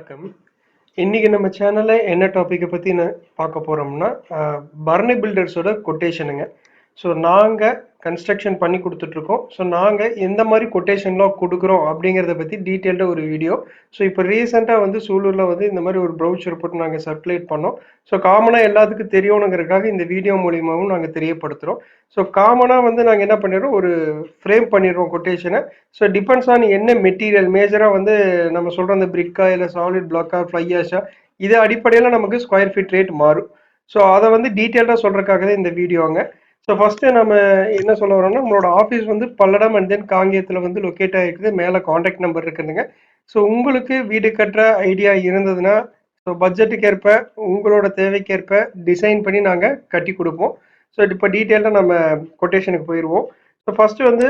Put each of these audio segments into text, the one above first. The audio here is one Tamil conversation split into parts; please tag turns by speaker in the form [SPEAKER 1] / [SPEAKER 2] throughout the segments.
[SPEAKER 1] வணக்கம். இன்னைக்கு நம்ம சேனல்ல என்ன டாப்பிக்கை பத்தி பார்க்க போறோம்னா பர்னி பில்டர்ஸோட கொட்டேஷனுங்க ஸோ நாங்க கன்ஸ்ட்ரக்ஷன் பண்ணி கொடுத்துட்ருக்கோம். ஸோ நாங்கள் எந்த மாதிரி கொட்டேஷன்லாம் கொடுக்குறோம் அப்படிங்கிறத பற்றி டீட்டெயில்டாக ஒரு வீடியோ ஸோ இப்போ ரீசெண்டாக வந்து சூலூரில் வந்து இந்த மாதிரி ஒரு ப்ரௌச்சர் போட்டு நாங்கள் சர்க்குலேட் பண்ணோம். ஸோ காமனாக எல்லாத்துக்கும் தெரியணுங்கிறதுக்காக இந்த வீடியோ மூலியமாகவும் நாங்கள் தெரியப்படுத்துகிறோம் ஸோ காமனாக வந்து நாங்கள் என்ன பண்ணிடுறோம்? ஒரு ஃப்ரேம் பண்ணிடுறோம் கொட்டேஷனை ஸோ டிபெண்ட்ஸ் ஆன் என்ன மெட்டீரியல் மேஜராக வந்து நம்ம சொல்கிற அந்த பிரிக்கா இல்லை சாலிட் பிளாக்கா ஃப்ளையாஷா இது அடிப்படையில் நமக்கு ஸ்கொயர் ஃபீட் ரேட் மாறும். ஸோ அதை வந்து டீட்டெயில்டாக சொல்கிறதுக்காக தான் இந்த வீடியோங்க ஸோ ஃபஸ்ட்டு நம்ம என்ன சொல்ல வரோம்னா நம்மளோட ஆஃபீஸ் வந்து பல்லடம் அண்ட் தென் காங்கேயத்தில் வந்து லொக்கேட் ஆகிருக்குது மேலே காண்டாக்ட் நம்பர் இருக்குதுங்க. ஸோ உங்களுக்கு வீடு கட்டுற ஐடியா இருந்ததுன்னா ஸோ பட்ஜெட்டுக்கு ஏற்ப உங்களோட தேவைக்கேற்ப டிசைன் பண்ணி நாங்கள் கட்டி கொடுப்போம். ஸோ இப்போ டீட்டெயிலாக நம்ம கொட்டேஷனுக்கு போயிடுவோம் ஸோ ஃபஸ்ட்டு வந்து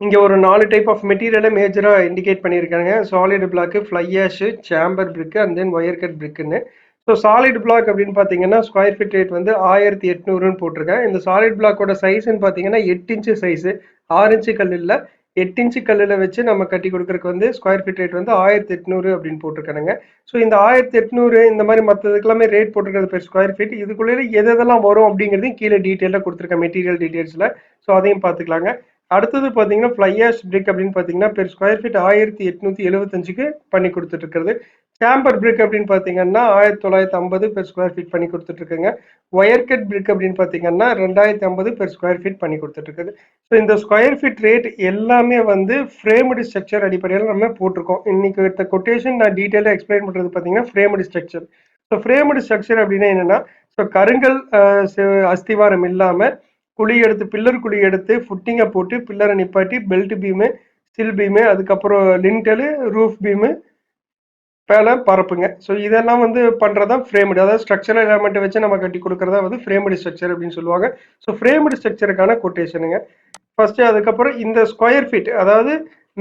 [SPEAKER 1] இங்கே ஒரு நாலு டைப் ஆஃப் மெட்டீரியலை மேஜராக இண்டிகேட் பண்ணியிருக்காங்க. Solid block fly ash chamber brick and then wire cut பிரிக்குன்னு so solid block அப்படின்னு பார்த்தீங்கன்னா ஸ்கொயர் ஃபீட் ரேட் வந்து ஆயிரத்தி எட்நூறுன்னு போட்டிருக்கேன். இந்த சாலிட் பிளாக்கோட சைஸ்ன்னு பார்த்தீங்கன்னா எட்டு இன்ச்சு சைஸு ஆறு இன்ச்சு கல்லில் எட்டு இன்ச்சு கல்லில் வச்சு நம்ம கட்டி கொடுக்குறக்கு வந்து ஸ்கொயர் ஃபீட் ரேட் வந்து ஆயிரத்தி எட்நூறு அப்படின்னு போட்டிருக்கானுங்க. ஸோ இந்த ஆயிரத்தி எட்நூறு இந்த மாதிரி மற்றதுக்கெல்லாமே ரேட் போட்டிருக்கிறது பேர் ஸ்கொயர் ஃபீட் இதுக்குள்ளே எதெல்லாம் வரும் அப்படிங்கிறதையும் கீழே டீட்டெயிலாக கொடுத்துருக்கேன் மெட்டீரியல் டீட்டெயில்ஸில் ஸோ அதையும் பார்த்துக்கலாங்க அடுத்தது பார்த்தீங்கன்னா ஃப்ளையாஷ் பிரிக் அப்படின்னு பார்த்தீங்கன்னா பெர் ஸ்கொயர் ஃபீட் ஆயிரத்தி எட்நூற்றி எழுபத்தஞ்சுக்கு பண்ணி கொடுத்துட்டு இருக்கிறது. சாம்பர் பிரிக் அப்படின்னு பார்த்தீங்கன்னா ஆயிரத்தி தொள்ளாயிரத்தி ஐம்பது பெர் ஸ்கொயர் ஃபீட் பண்ணி கொடுத்துட்ருக்குங்க. ஒயர் கட் பிரிக் அப்படின்னு பார்த்தீங்கன்னா ரெண்டாயிரத்தி ஐம்பது பெர் ஸ்கொயர் ஃபீட் பண்ணி கொடுத்துட்ருக்குது. ஸோ இந்த ஸ்கொயர் ஃபீட் ரேட் எல்லாமே வந்து ஃப்ரேம்டு ஸ்ட்ரக்சர் அடிப்படையில் நம்ம போட்டிருக்கோம். இன்னைக்கு இந்த கொட்டேஷன் நான் டீட்டெயிலாக எக்ஸ்பிளைன் பண்ணுறது பார்த்தீங்கன்னா framed structure so framed structure அப்படின்னா என்னன்னா ஸோ கருங்கல் அஸ்திவாரம் இல்லாமல் குழி எடுத்து பில்லர் குழி எடுத்து ஃபுட்டிங்கை போட்டு பில்லரை நிப்பாட்டி பெல்ட் பீமு ஸ்டில் பீமு அதுக்கப்புறம் லிண்டலு ரூஃப் பீமு மேலே பரப்புங்க. ஸோ இதெல்லாம் வந்து பண்ணுறதா ஃப்ரேம்டு அதாவது ஸ்ட்ரக்சரல் எலமெண்ட்டை வச்சு நம்ம கட்டி கொடுக்குறதா வந்து ஃப்ரேம்டு ஸ்ட்ரக்சர் அப்படின்னு சொல்லுவாங்க. ஸோ ஃப்ரேம்டு ஸ்ட்ரக்சருக்கான கொட்டேஷனுங்க ஃபர்ஸ்ட்டு அதுக்கப்புறம் இந்த ஸ்கொயர் ஃபீட் அதாவது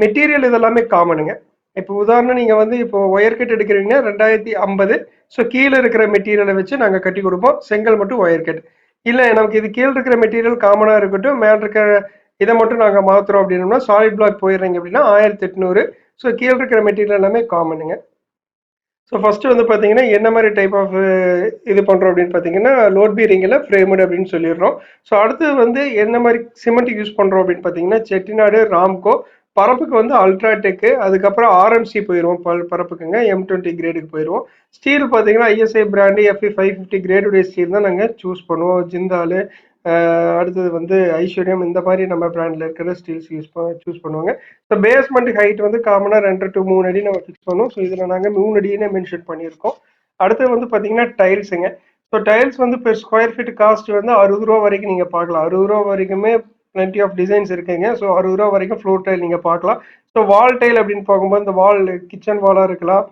[SPEAKER 1] மெட்டீரியல் இதெல்லாமே காமனுங்க இப்போ உதாரணம் நீங்கள் வந்து இப்போ ஒயர் கட் எடுக்கிறீங்கன்னா ரெண்டாயிரத்தி ஐம்பது. ஸோ கீழே இருக்கிற மெட்டீரியலை வச்சு நாங்கள் கட்டி கொடுப்போம். செங்கல் மட்டும் ஒயர் கட் இல்லை நமக்கு இது கீழே இருக்கிற மெட்டீரியல் காமனாக இருக்கட்டும் மேலே இருக்கிற இதை மட்டும் நாங்கள் மாற்றுறோம் அப்படின்னோம்னா சாலிட் பிளாக் போயிடுறீங்க அப்படின்னா ஆயிரத்தி எட்நூறு. ஸோ கீழே இருக்கிற மெட்டீரியல் எல்லாமே காமனுங்க ஸோ ஃபர்ஸ்ட் வந்து பார்த்தீங்கன்னா என்ன மாதிரி டைப் ஆஃப் இது பண்ணுறோம் அப்படின்னு பார்த்தீங்கன்னா லோட் பீரிங்கில் ஃப்ரேமுடு அப்படின்னு சொல்லிடுறோம். ஸோ அடுத்து வந்து என்ன மாதிரி சிமெண்ட் யூஸ் பண்ணுறோம் அப்படின்னு பார்த்தீங்கன்னா செட்டிநாடு ராம்கோ பரப்புக்கு வந்து அல்ட்ராடெக்கு அதுக்கப்புறம் ஆர்எம்சி போயிடுவோம் பல் பரப்புக்குங்க எம் டுவெண்ட்டி கிரேடுக்கு போயிடுவோம். ஸ்டீல் பார்த்தீங்கன்னா ISI brand FE five fifty கிரேடுடைய steel தான் நாங்கள் சூஸ் பண்ணுவோம். ஜிந்தாலு அடுத்தது வந்து ஐஸ்வர்யம். இந்த மாதிரி நம்ம பிராண்டில் இருக்கிற ஸ்டீல்ஸ் யூஸ் சூஸ் பண்ணுவாங்க. ஸோ பேஸ்மெண்ட் ஹைட் வந்து காமனாக ரெண்டு டு மூணு அடி நம்ம ஃபிக்ஸ் பண்ணுவோம். ஸோ இதில் நாங்கள் மூணு அடினே மென்ஷன் பண்ணியிருக்கோம். அடுத்தது வந்து பார்த்தீங்கன்னா டைல்ஸுங்க ஸோ டைல்ஸ் வந்து பெர் ஸ்கொயர் ஃபீட் காஸ்ட் வந்து அறுபது ரூபா வரைக்கும் நீங்கள் பார்க்கலாம். அறுபது ரூபா வரைக்குமே பிளென்டி ஆஃப் டிசைன்ஸ் இருக்குங்க. ஸோ அறுபது ரூபா வரைக்கும் ஃப்ளோர் டைல் நீங்கள் பார்க்கலாம். ஸோ வால் டைல் அப்படின்னு பார்க்கும்போது இந்த வால் கிச்சன் வாலாக இருக்கலாம்.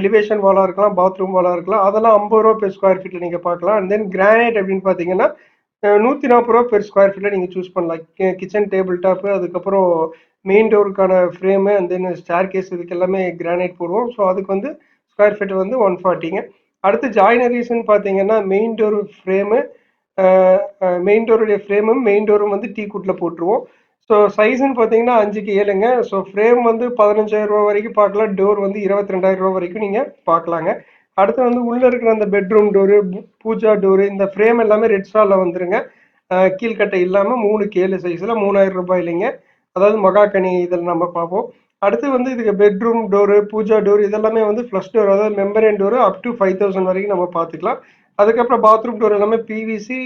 [SPEAKER 1] எலிவேஷன் வாலாக இருக்கலாம். பாத்ரூம் வாலாக இருக்கலாம். அதெல்லாம் ஐம்பது ரூபா பெர் ஸ்கொயர் ஃபீட்டில் நீங்கள் பார்க்கலாம். அண்ட் தென் கிரானைட் அப்படின்னு பார்த்தீங்கன்னா நூற்றி நாற்பது ரூபா பெர் ஸ்கொயர் ஃபீட்டில் நீங்கள் சூஸ் பண்ணலாம். கிச்சன் டேபிள் டாப்பு அதுக்கப்புறம் மெயின் டோருக்கான frame and then staircase இதுக்கு எல்லாமே கிரானைட் போடுவோம். ஸோ அதுக்கு வந்து ஸ்கொயர் ஃபீட் வந்து ஒன் ஃபார்ட்டிங்க அடுத்து ஜாயினரிஸ்ன்னு பார்த்தீங்கன்னா மெயின் டோர் ஃப்ரேமு மெயின் டோருடைய ஃப்ரேமும் மெயின் டோரும் வந்து டீ குட்டில் போட்டுருவோம். ஸோ சைஸ்ன்னு பார்த்தீங்கன்னா அஞ்சுக்கு ஏழுங்க. ஸோ ஃப்ரேம் வந்து பதினஞ்சாயிரம் ரூபா வரைக்கும் பார்க்கலாம் டோர் வந்து இருபத்தி ரெண்டாயிரம் ரூபா வரைக்கும் நீங்கள் பார்க்கலாங்க அடுத்து வந்து உள்ளே இருக்கிற அந்த பெட்ரூம் டோரு பூஜா டோரு இந்த ஃப்ரேம் எல்லாமே ரெட் ஸ்டாரில் வந்துருங்க. கீழ்கட்டை கீழ்க்கட்டை இல்லாமல் மூணு கேலு சைஸில் மூணாயிரம் ரூபாய் இல்லைங்க. அதாவது மகாக்கனி இதில் நம்ம பார்ப்போம். அடுத்து வந்து இதுக்கு பெட்ரூம் டோரு பூஜா டோர் இதெல்லாமே வந்து ஃப்ளஷ் டோர் அதாவது membrane door up to five thousand வரைக்கும் நம்ம பார்த்துக்கலாம். அதுக்கப்புறம் பாத்ரூம் டோர் எல்லாமே PVC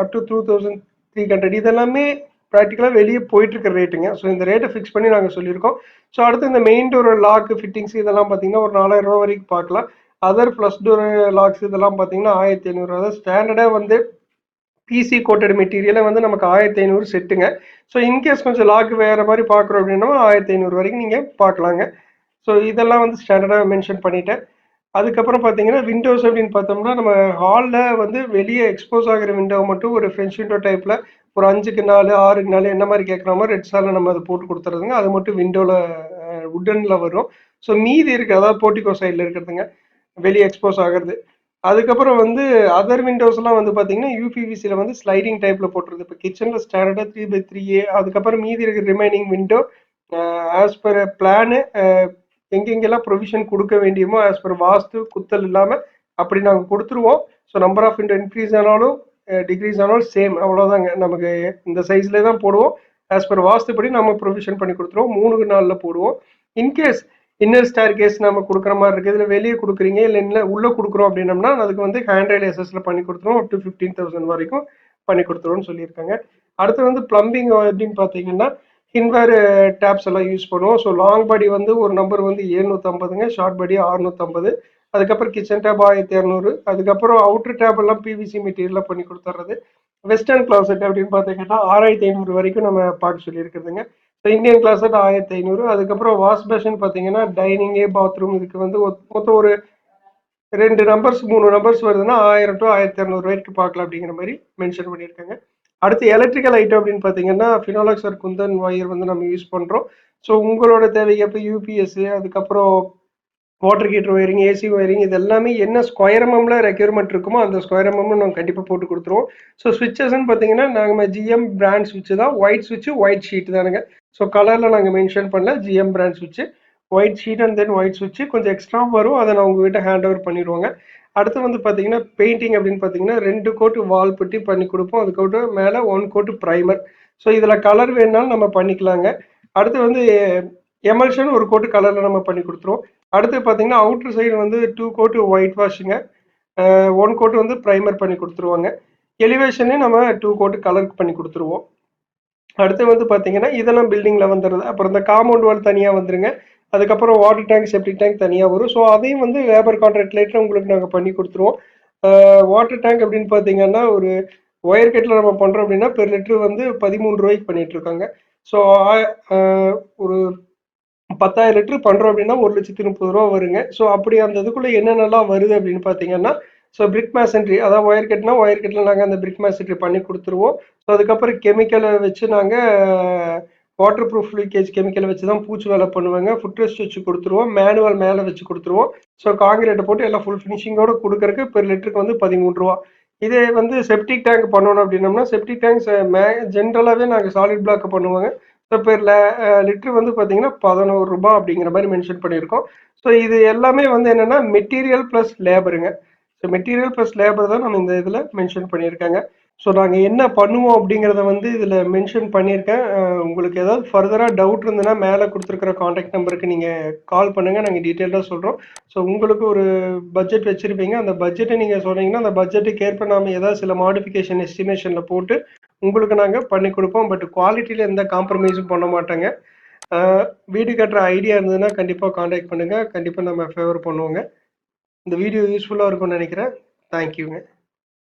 [SPEAKER 1] up to two thousand three hundred இதெல்லாமே ப்ராக்டிக்கலாக வெளியே போயிட்டுருக்க ரேட்டுங்க ஸோ இந்த ரேட்டை ஃபிக்ஸ் பண்ணி நாங்கள் சொல்லியிருக்கோம். ஸோ அடுத்து இந்த மெயின் டோர் லாக்கு ஃபிட்டிங்ஸ் இதெல்லாம் பார்த்தீங்கன்னா ஒரு நாலாயிரம் ரூபா வரைக்கும் பார்க்கலாம். அதர் ப்ளஸ் டோர் லாக்ஸ் இதெல்லாம் பார்த்தீங்கன்னா ஆயிரத்தி ஐநூறு அதாவது ஸ்டாண்டர்டாக வந்து பிசி கோட்டட் மெட்டீரியலை வந்து நமக்கு ஆயிரத்தி ஐநூறு செட்டுங்க ஸோ இன்கேஸ் கொஞ்சம் லாக் வேறு மாதிரி பார்க்குறோம் அப்படின்னா ஆயிரத்தி ஐநூறு வரைக்கும் நீங்கள் பார்க்கலாங்க. ஸோ இதெல்லாம் வந்து ஸ்டாண்டர்டாக மென்ஷன் பண்ணிட்டேன். அதுக்கப்புறம் பார்த்தீங்கன்னா விண்டோஸ் அப்படின்னு பார்த்தோம்னா நம்ம ஹாலில் வந்து வெளியே எக்ஸ்போஸ் ஆகிற விண்டோ மட்டும் ஒரு ஃப்ரெஞ்ச் விண்டோ டைப்பில் ஒரு அஞ்சுக்கு நாலு ஆறுக்கு நாலு என்ன மாதிரி கேட்குற மாதிரி ரெட் சாலில் நம்ம அதை போட்டு கொடுத்துறதுங்க. அது மட்டும் விண்டோவில் உட்டனில் வரும். ஸோ மீதி இருக்குது அதாவது போர்ட்டிகோ சைடில் இருக்கிறதுங்க. வெளியே எக்ஸ்போஸ் ஆகிறது. அதுக்கப்புறம் வந்து அதர் விண்டோஸ்லாம் வந்து பார்த்தீங்கன்னா யூபிவிசியில் வந்து ஸ்லைடிங் டைப்பில் போட்டுருது. இப்போ கிச்சனில் ஸ்டாண்டர்டாக த்ரீ பை த்ரீ ஏ அதுக்கப்புறம் மீதி இருக்கிற remaining window as per plan எங்கெங்கெல்லாம் ப்ரொவிஷன் கொடுக்க வேண்டியமோ ஆஸ் பர் வாஸ்து குத்தல் இல்லாமல் அப்படி நாங்கள் கொடுத்துருவோம். So number of window increase ஆனாலும் டிக்ரீஸ் ஆனாலும் சேம் அவ்வளோதாங்க நமக்கு இந்த சைஸ்லேயே தான் போடுவோம். ஆஸ் பர் வாஸ்துப்படி நம்ம ப்ரொவிஷன் பண்ணி கொடுத்துருவோம். மூணு நாளில் போடுவோம். இன்கேஸ் இன்னர் ஸ்டார் கேஸ் நம்ம கொடுக்குற மாதிரி இருக்குது இதில் வெளியே கொடுக்குறீங்க இல்லை இல்லை உள்ளே கொடுக்குறோம் அப்படின்னம்னா அதுக்கு வந்து ஹேண்ட்ரைட் எஸ்எஸ்ல பண்ணி கொடுத்துருவோம். அப் டு ஃபிஃப்டீன் தௌசண்ட் வரைக்கும் பண்ணி கொடுத்துருவோம்னு சொல்லியிருக்காங்க. அடுத்து வந்து பிளம்பிங் எப்படின்னு பார்த்தீங்கன்னா ஹின்வேர் டேப்ஸ் uh, எல்லாம் யூஸ் பண்ணுவோம். ஸோ லாங் பாடி வந்து ஒரு நம்பர் வந்து ஏழ்நூற்றம்பதுங்க ஷார்ட் பாடி அறுநூற்றம்பது அதுக்கப்புறம் கிச்சன் டேப் ஆயிரத்தி இரநூறு. அதுக்கப்புறம் அவுட்டர் டேப் எல்லாம் பிவிசி மெட்டீரியலில் பண்ணி கொடுத்துட்றது வெஸ்டர்ன் கிளாசெட் அப்படின்னு பார்த்தீங்கன்னா ஆறாயிரத்தி ஐநூறு வரைக்கும் நம்ம பார்க்க சொல்லியிருக்கிறதுங்க. ஸோ இந்தியன் கிளாசெட் ஆயிரத்தி ஐநூறு. அதுக்கப்புறம் வாஷ் பேஷன் பார்த்தீங்கன்னா டைனிங்கு பாத்ரூம் இதுக்கு வந்து மொத்தம் ஒரு ரெண்டு நம்பர்ஸ் மூணு நம்பர்ஸ் வருதுன்னா ஆயிரம் டு ஆயிரத்தி இரநூறு வரைக்கும் பார்க்கலாம் அப்படிங்கிற மாதிரி மென்ஷன் பண்ணியிருக்காங்க. அடுத்து எலக்ட்ரிக்கல் ஐட்டம் அப்படின்னு பார்த்தீங்கன்னா ஃபினாலக்ஸ் ஆர் குந்தன் ஒயர் வந்து நம்ம யூஸ் பண்ணுறோம் ஸோ உங்களோட தேவைக்கு அப்போ யூபிஎஸ் அதுக்கப்புறம் water heater wiring AC wiring இது எல்லாமே என்ன ஸ்கொயர் எம்எம்ல ரெக்யூர்மெண்ட் இருக்குமோ அந்த ஸ்கொயர் எம்எம் நம்ம கண்டிப்பாக போட்டு கொடுத்துருவோம். ஸோ ஸ்விட்சஸ்ன்னு பார்த்தீங்கன்னா நாங்கள் ஜிஎம் பிராண்ட் ஸ்விட்ச் தான். ஒயிட் ஸ்விட்ச் ஒயிட் ஷீட் தானுங்க. ஸோ கலரில் நாங்கள் மென்ஷன் பண்ணல. ஜிஎம் பிராண்ட் ஸ்விட்ச் white sheet and then white ஸ்விட்ச் கொஞ்சம் எக்ஸ்ட்ரா வரும். அதை நான் உங்ககிட்ட ஹேண்ட் ஓவர் பண்ணிடுவாங்க. அடுத்து வந்து பார்த்தீங்கன்னா பெயிண்டிங் அப்படின்னு பார்த்தீங்கன்னா ரெண்டு கோட்டு வால் புட்டி பண்ணி கொடுப்போம். அதுக்கோட்டு மேலே ஒன் கோட்டு ப்ரைமர் ஸோ இதில் கலர் வேணுனாலும் நம்ம பண்ணிக்கலாங்க. அடுத்து வந்து எமல்ஷன் ஒரு கோட்டு கலரில் நம்ம பண்ணி கொடுத்துருவோம். அடுத்து பார்த்தீங்கன்னா அவுட்டர் சைடு வந்து டூ கோட்டு ஒயிட் வாஷுங்க ஒன் கோட்டு வந்து ப்ரைமர் பண்ணி கொடுத்துருவாங்க. எலிவேஷனே நம்ம டூ கோட்டு கலர் பண்ணி கொடுத்துருவோம். அடுத்து வந்து பார்த்தீங்கன்னா இதெல்லாம் பில்டிங்கில் வந்துடுது. அப்புறம் இந்த காம்பவுண்ட் வால் தனியாக வந்துருங்க. அதுக்கப்புறம் வாட்டர் டேங்க் செப்டிக் டேங்க் தனியாக வரும். ஸோ அதையும் வந்து லேபர் கான்ட்ராக்ட் லைட்டில் உங்களுக்கு நாங்கள் பண்ணி கொடுத்துருவோம். வாட்டர் டேங்க் அப்படின்னு பார்த்தீங்கன்னா ஒரு ஒயர் கட்டில் நம்ம பண்ணுறோம் அப்படின்னா பெர் லிட்டர் வந்து பதிமூணு ரூபாய்க்கு பண்ணிகிட்ருக்காங்க ஸோ ஒரு பத்தாயிரம் லிட்டர் பண்ணுறோம் அப்படின்னா ஒரு லட்சத்தி முப்பது ரூபா வருங்க. ஸோ அப்படி அந்த இதுக்குள்ளே என்னென்னலாம் வருது அப்படின்னு பார்த்தீங்கன்னா ஸோ பிரிக் மேசன்ட்ரி அதாவது ஒயர் கட்னா ஒயர் கட்டில் நாங்கள் அந்த பிரிக் மேசன்ட்ரி பண்ணி கொடுத்துருவோம். ஸோ அதுக்கப்புறம் கெமிக்கலை வச்சு நாங்கள் வாட்டர் ப்ரூஃப் லீக்கேஜ் கெமிக்கலை வச்சு தான் பூச்சி வேலை பண்ணுவாங்க. ஃபுட் ரெஸ்ட் வச்சு கொடுத்துருவோம். மேனுவல் மேலே வச்சு கொடுத்துருவோம். ஸோ காங்கிரீட்டை போட்டு எல்லாம் ஃபுல் ஃபினிஷிங்கோட கொடுக்கறக்கு பெர் லிட்டருக்கு வந்து பதிமூணு ரூபா. இதே வந்து செப்டிக் டேங்க் பண்ணணும் அப்படின்னம்னா செப்டிக் டேங்க்ஸ் மே ஜென்ரலாகவே நாங்கள் சாலிட் பிளாக் பண்ணுவாங்க. ஸோ பெர் லிட்டர் வந்து பார்த்தீங்கன்னா பதினோரு ரூபா அப்படிங்கிற மாதிரி மென்ஷன் பண்ணியிருக்கோம். ஸோ இது எல்லாமே வந்து என்னென்னா மெட்டீரியல் ப்ளஸ் லேபருங்க ஸோ மெட்டீரியல் ப்ளஸ் லேபர் தான் நம்ம இந்த இதில் மென்ஷன் பண்ணியிருக்காங்க. ஸோ நாங்கள் என்ன பண்ணுவோம் அப்படிங்கிறத வந்து இதில் மென்ஷன் பண்ணியிருக்கேன். உங்களுக்கு ஏதாவது ஃபர்தராக டவுட் இருந்ததுன்னா மேலே கொடுத்துருக்குற காண்டாக்ட் நம்பருக்கு நீங்கள் கால் பண்ணுங்கள் நாங்கள் டீட்டெயிலாக சொல்கிறோம் ஸோ உங்களுக்கு ஒரு பட்ஜெட் வச்சுருப்பீங்க. அந்த பட்ஜெட்டை நீங்கள் சொன்னீங்கன்னா அந்த பட்ஜெட்டுக்கு ஏற்ப நாம் ஏதாவது சில மாடிஃபிகேஷன் எஸ்டிமேஷனில் போட்டு உங்களுக்கு நாங்கள் பண்ணி கொடுப்போம். பட் குவாலிட்டியில் எந்த காம்ப்ரமைஸும் பண்ண மாட்டோங்க. வீடு கட்டுற ஐடியா இருந்ததுன்னா கண்டிப்பாக காண்டாக்ட் பண்ணுங்கள் கண்டிப்பாக நம்ம ஃபேவர் பண்ணுவோங்க. இந்த வீடியோ யூஸ்ஃபுல்லாக இருக்கும்னு நினைக்கிறேன். தேங்க்யூங்க